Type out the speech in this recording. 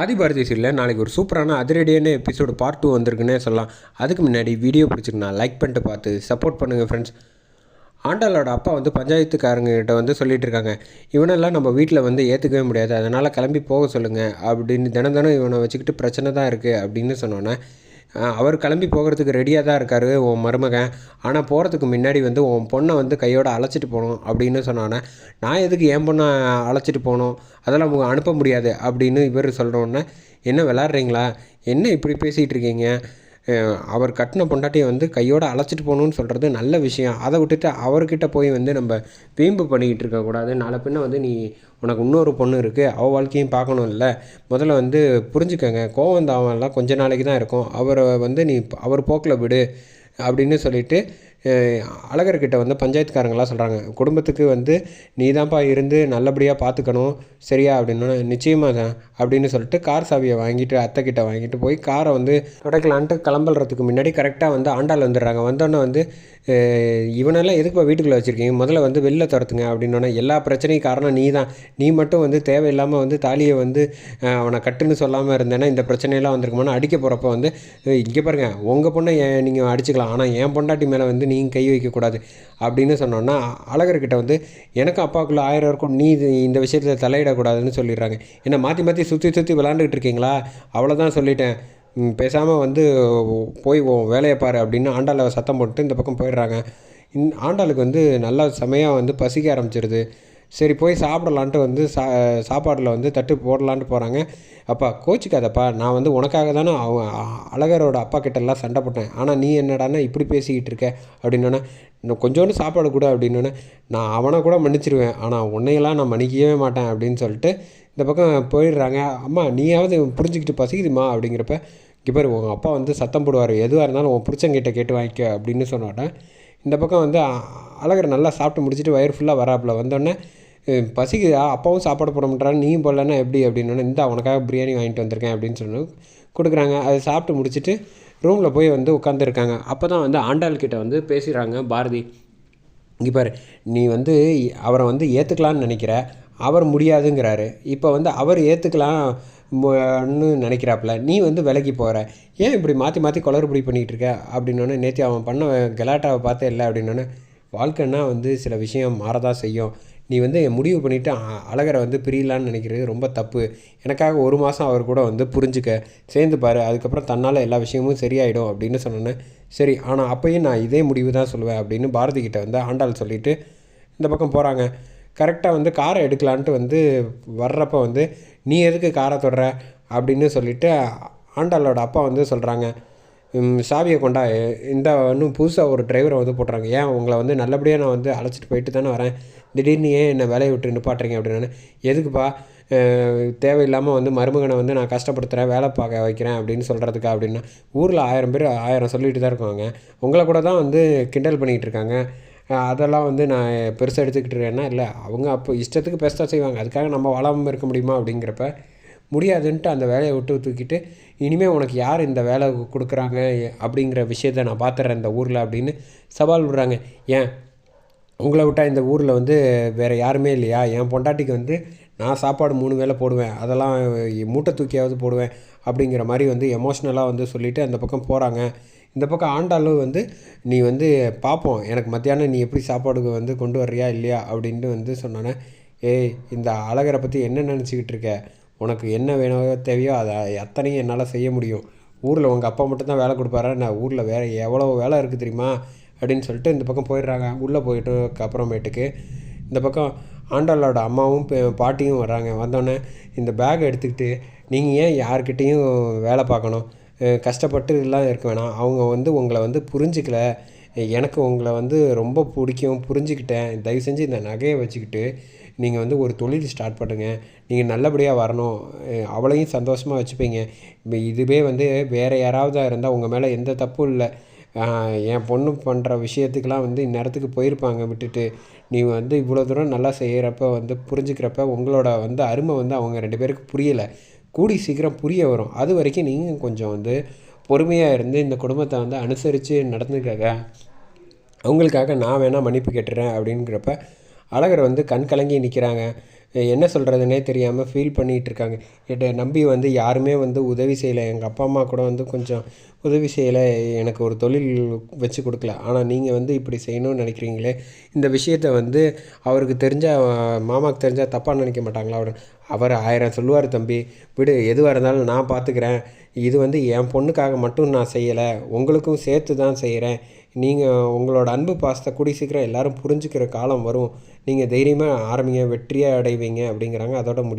ஆதிபாரதி சீரியலில் நாளைக்கு ஒரு சூப்பரான அதிரடியான எபிசோடு பார்ட் டூ வந்திருக்குன்னே சொல்லலாம். அதுக்கு முன்னாடி வீடியோ பிடிச்சிருந்தா லைக் பண்ணிட்டு பார்த்து சப்போர்ட் பண்ணுங்கள் ஃப்ரெண்ட்ஸ் ஆண்டாளோட அப்பா வந்து பஞ்சாயத்துக்காரங்கிட்ட வந்து சொல்லிட்டு இருக்காங்க இவனெல்லாம் நம்ம வீட்டில் வந்து ஏற்றுக்கவே முடியாது. அதனால் கிளம்பி போக சொல்லுங்கள் அப்படின்னு தினம் தினம் இவனை வச்சுக்கிட்டு பிரச்சனை தான் இருக்குது அப்படின்னு சொன்னோன்னே அவர் கிளம்பி போகிறதுக்கு ரெடியாக தான் இருக்காரு உன் மருமகன். ஆனால் போகிறதுக்கு முன்னாடி வந்து உன் பொண்ணை வந்து கையோடு அழைச்சிட்டு போகணும் அப்படின்னு சொன்னோன்னே நான் எதுக்கு என் பொண்ணை அழைச்சிட்டு போகணும்? அதெல்லாம் அனுப்ப முடியாது அப்படின்னு இவர் சொல்கிறோன்னே என்ன விளாட்றீங்களா என்ன இப்படி பேசிகிட்டு இருக்கீங்க? அவர் கட்டின பொண்டாட்டியை வந்து கையோடு அழைச்சிட்டு போகணுன்னு சொல்கிறது நல்ல விஷயம். அதை விட்டுட்டு அவர்கிட்ட போய் வந்து நம்ம வீம்பு பண்ணிக்கிட்டு இருக்கக்கூடாது நாளை பின்ன வந்து நீ உனக்கு இன்னொரு பொண்ணு இருக்குது அவள் வாழ்க்கையும் பார்க்கணும்ல. முதல்ல வந்து புரிஞ்சுக்கங்க. கோவம் தாவெல்லாம் கொஞ்ச நாளைக்கு தான் இருக்கும். அவரை வந்து நீ அவர் போக்கில் விடு அப்படின்னு சொல்லிவிட்டு அழகர்கிட்ட வந்து பஞ்சாயத்துக்காரங்களாம் சொல்கிறாங்க குடும்பத்துக்கு வந்து நீ தான்ப்பா இருந்து நல்லபடியாக பார்த்துக்கணும் சரியா? அப்படின்னா. நிச்சயமாக தான் அப்படின்னு சொல்லிட்டு கார் சாவியை வாங்கிட்டு அத்தைக்கிட்ட வாங்கிட்டு போய் காரை வந்து தொடக்கலான்ட்டு கிளம்புறதுக்கு முன்னாடி கரெக்டாக வந்து ஆண்டாள் வந்துடுறாங்க. வந்தோடனே வந்து இவனெல்லாம் எதுக்குப்பா வீட்டுக்குள்ளே வச்சுருக்கீங்க? முதல்ல வந்து வெளில துரத்துங்க அப்படின்னோடனே எல்லா பிரச்சனையும் காரணம் நீ தான் நீ மட்டும் வந்து தேவையில்லாமல் வந்து தாலியை வந்து அவனை கட்டுன்னு சொல்லாமல் இருந்தேன்னா இந்த பிரச்சனையெல்லாம் வந்திருக்குமான்னு அடிக்க போகிறப்ப வந்து இங்கே பாருங்கள் உங்கள் பொண்ணை நீங்கள் அடிச்சுக்கலாம்? ஆனால் என் பொண்டாட்டி மேலே வந்து நீங்கள் கை வைக்கக்கூடாது அப்படின்னு சொன்னோன்னா அழகர்கிட்ட வந்து எனக்கும் அப்பாவுக்குள்ள ஆயிரம் இருக்கும் நீ இது இந்த விஷயத்தில் தலையிடக்கூடாதுன்னு சொல்லிடுறாங்க. என்ன மாற்றி மாற்றி சுற்றி சுற்றி விளாண்டுக்கிட்டு இருக்கீங்களா? அவ்வளோதான் சொல்லிட்டேன். பேசாமல் வந்து போய் வேலையை பாரு அப்படின்னு ஆண்டாளை சத்தம் போட்டு இந்த பக்கம் போயிடுறாங்க. இந் ஆண்டாளுக்கு வந்து நல்லா செமையாக வந்து பசிக்க ஆரம்பிச்சிருது. சரி போய் சாப்பிடலான்ட்டு வந்து சா சாப்பாடில் வந்து தட்டு போடலான்ட்டு போகிறாங்க அப்பா கோச்சிக்காதப்பா. நான் வந்து உனக்காக தானே அவன் அழகரோட அப்பா கிட்டெல்லாம் சண்டை போட்டேன். ஆனால் நீ என்னடானா இப்படி பேசிக்கிட்டு இருக்க அப்படின்னோடனே இன்னும் கொஞ்சோண்டு சாப்பாடு கூட அப்படின்னோடனே நான் அவனை கூட மன்னிச்சிருவேன். ஆனால் உன்னையெல்லாம் நான் மன்னிக்கவே மாட்டேன் அப்படின்னு சொல்லிட்டு இந்த பக்கம் போயிடுறாங்க. அம்மா நீயாவது புரிஞ்சுக்கிட்டு பசிக்குதுமா அப்படிங்கிறப்ப இங்கே உங்கள் அப்பா வந்து சத்தம் போடுவார். எதுவாக இருந்தாலும் உன் பிடிச்சங்கிட்ட கேட்டு வாங்கிக்க அப்படின்னு சொன்னோடனே இந்த பக்கம் வந்து அழகர் நல்லா சாப்பிட்டு முடிச்சுட்டு வயிறு ஃபுல்லாக வராப்புல வந்தோடனே பசிக்குதா அப்பாவும் சாப்பாடு போட மாட்டாரு நீயும் போடலன்னா எப்படி அப்படின்னு இந்த உனக்காக பிரியாணி வாங்கிட்டு வந்திருக்கேன் அப்படின்னு சொல்லி கொடுக்குறாங்க. அதை சாப்பிட்டு முடிச்சுட்டு ரூமில் போய் வந்து உட்காந்துருக்காங்க அப்போ தான் வந்து ஆண்டாள் கிட்டே வந்து பேசுகிறாங்க பாரதி. இங்கே பாரு நீ வந்து அவரை வந்து ஏற்றுக்கலான்னு நினைக்கிற அவர் முடியாதுங்கிறாரு. இப்போ வந்து அவர் ஏற்றுக்கலாம்னு நினைக்கிறாப்புல. நீ வந்து விலகி போகிற ஏன் இப்படி மாற்றி மாற்றி குளறுபடி பண்ணிகிட்டு இருக்க? அப்படின்னோடனே நேற்று அவன் பண்ண கலாட்டாவை பார்த்தே இல்லை அப்படின்னோடனே வாழ்க்கைன்னா வந்து சில விஷயம் மாறதான் செய்யும். நீ வந்து முடிவு பண்ணிவிட்டு அழகரை வந்து பிரியலான்னு நினைக்கிறது ரொம்ப தப்பு. எனக்காக ஒரு மாதம் அவர் கூட வந்து புரிஞ்சுக்க சேர்ந்து பாரு அதுக்கப்புறம் தன்னால் எல்லா விஷயமும் சரியாயிடும் அப்படின்னு சொன்னோன்னே சரி ஆனால் அப்போயும் நான் இதே முடிவு தான் சொல்லுவேன் அப்படின்னு பாரதி கிட்ட வந்து ஆண்டாள் சொல்லிவிட்டு இந்த பக்கம் போகிறாங்க கரெக்டாக வந்து காரை எடுக்கலான்ட்டு வந்து வர்றப்ப வந்து நீ எதுக்கு காரை தொடுற? அப்படின்னு சொல்லிவிட்டு ஆண்டாளோட அப்பா வந்து சொல்கிறாங்க சாவியை கொண்டா இந்த இன்னும் புதுசாக ஒரு டிரைவரை வந்து போட்டுறாங்க. ஏன்? உங்களை வந்து நல்லபடியாக நான் வந்து அழைச்சிட்டு போயிட்டு தானே வரேன். திடீர்னு ஏன் என்னை வேலையை விட்டு நிப்பாட்டுறீங்க அப்படின்னு எதுக்குப்பா? தேவையில்லாமல் வந்து மருமகனை வந்து நான் கஷ்டப்படுத்துகிறேன் வேலை பார்க்க வைக்கிறேன் அப்படின்னு சொல்கிறதுக்கா அப்படின்னா. ஊரில் ஆயிரம் பேர் ஆயிரம் சொல்லிட்டு தான் இருக்காங்க. உங்களை கூட தான் வந்து கிண்டல் பண்ணிகிட்டு இருக்காங்க. அதெல்லாம் வந்து நான் பெருசாக எடுத்துக்கிட்டு இருக்கேன்னா இல்லை. அவங்க அப்போ இஷ்டத்துக்கு பெருசாக செய்வாங்க. அதுக்காக நம்ம வாழாமல் இருக்க முடியுமா அப்படிங்கிறப்ப முடியாதுன்ட்டு அந்த வேலையை விட்டு தூக்கிட்டு இனிமேல் உனக்கு யார் இந்த வேலை கொடுக்குறாங்க அப்படிங்கிற விஷயத்த நான் பார்த்துறேன் இந்த ஊரில் அப்படின்னு சவால் விடுறாங்க. ஏன்? உங்களை விட்டால் இந்த ஊரில் வந்து வேறு யாருமே இல்லையா? என் பொண்டாட்டிக்கு வந்து நான் சாப்பாடு மூணு வேளை போடுவேன். அதெல்லாம் மூட்டை தூக்கியாவது போடுவேன் அப்படிங்கிற மாதிரி வந்து எமோஷ்னலாக வந்து சொல்லிவிட்டு அந்த பக்கம் போகிறாங்க இந்த பக்கம் ஆண்டாலும் வந்து நீ வந்து பார்ப்போம் எனக்கு மத்தியானம் நீ எப்படி சாப்பாடுக்கு வந்து கொண்டு வர்றியா இல்லையா அப்படின்ட்டு வந்து சொன்னோன்னே ஏய் இந்த அழகரை பற்றி என்ன நினச்சிக்கிட்டு இருக்க? உனக்கு என்ன வேணும் தேவையோ அதை அத்தனையும் என்னால் செய்ய முடியும். ஊரில் உங்கள் அப்பா மட்டும்தான் வேலை கொடுப்பாரா? நான் ஊரில் வேறு எவ்வளோ வேலை இருக்குது தெரியுமா? அப்படின்னு சொல்லிட்டு இந்த பக்கம் போயிடுறாங்க. உள்ளே போயிட்டு அப்புறமேட்டுக்கு இந்த பக்கம் ஆண்டாளோட அம்மாவும் பாட்டியும் வர்றாங்க. வந்தோடனே இந்த பேக் எடுத்துக்கிட்டு நீங்கள் ஏன் யார்கிட்டேயும் வேலை பார்க்கணும்? கஷ்டப்பட்டு எல்லாம் இருக்க வேணாம். அவங்க வந்து உங்களை வந்து புரிஞ்சிக்கல. எனக்கு உங்களை வந்து ரொம்ப பிடிக்கும். புரிஞ்சுக்கிட்டேன். தயவு செஞ்சு இந்த நகையை வச்சுக்கிட்டு நீங்கள் வந்து ஒரு தொழில் ஸ்டார்ட் பண்ணுங்கள் நீங்கள் நல்லபடியாக வரணும். அவளையும் சந்தோஷமாக வச்சுப்பீங்க. இதுவே வந்து வேறு யாராவது இருந்தால் உங்கள் மேலே எந்த தப்பும் இல்லை. என் பொண்ணு பண்ணுற விஷயத்துக்கெலாம் வந்து இந்நேரத்துக்கு போயிருப்பாங்க விட்டுட்டு. நீ வந்து இவ்வளோ தூரம் நல்லா செய்கிறப்ப வந்து புரிஞ்சுக்கிறப்ப உங்களோட வந்து அருமை வந்து அவங்க ரெண்டு பேருக்கு புரியலை. கூடி சீக்கிரம் புரிய வரும். அது வரைக்கும் நீங்கள் கொஞ்சம் வந்து பொறுமையாக இருந்து இந்த குடும்பத்தை வந்து அனுசரித்து நடந்துக்காக அவங்களுக்காக நான் வேணால் மன்னிப்பு கேட்டுறேன் அப்படிங்கிறப்ப அழகர் வந்து கண் கலங்கி நிற்கிறாங்க என்ன சொல்கிறதுனே தெரியாமல் ஃபீல் பண்ணிகிட்ருக்காங்க என்னை நம்பி வந்து யாருமே வந்து உதவி செய்யலை. எங்கள் அப்பா அம்மா கூட வந்து கொஞ்சம் உதவி செய்யலை. எனக்கு ஒரு தொழில் வச்சு கொடுக்கல. ஆனால் நீங்கள் வந்து இப்படி செய்யணும்னு நினைக்கிறீங்களே? இந்த விஷயத்த வந்து அவருக்கு தெரிஞ்சால் மாமாவுக்கு தெரிஞ்சால் தப்பாக நினைக்க மாட்டாங்களா? அவர் அவர் ஆயிரம் சொல்லுவார் தம்பி. விடு எதுவாக இருந்தாலும் நான் பார்த்துக்கிறேன் இது வந்து என் பொண்ணுக்காக மட்டும் நான் செய்யலை. உங்களுக்கும் சேர்த்து தான் செய்கிறேன். நீங்கள் உங்களோட அன்பு பாசத்தை கூடி சீக்கிரம் எல்லோரும் புரிஞ்சுக்கிற காலம் வரும். நீங்கள் தைரியமாக ஆரம்பிங்க வெற்றியாக அடைவீங்க அப்படிங்கிறாங்க. அதோட முடி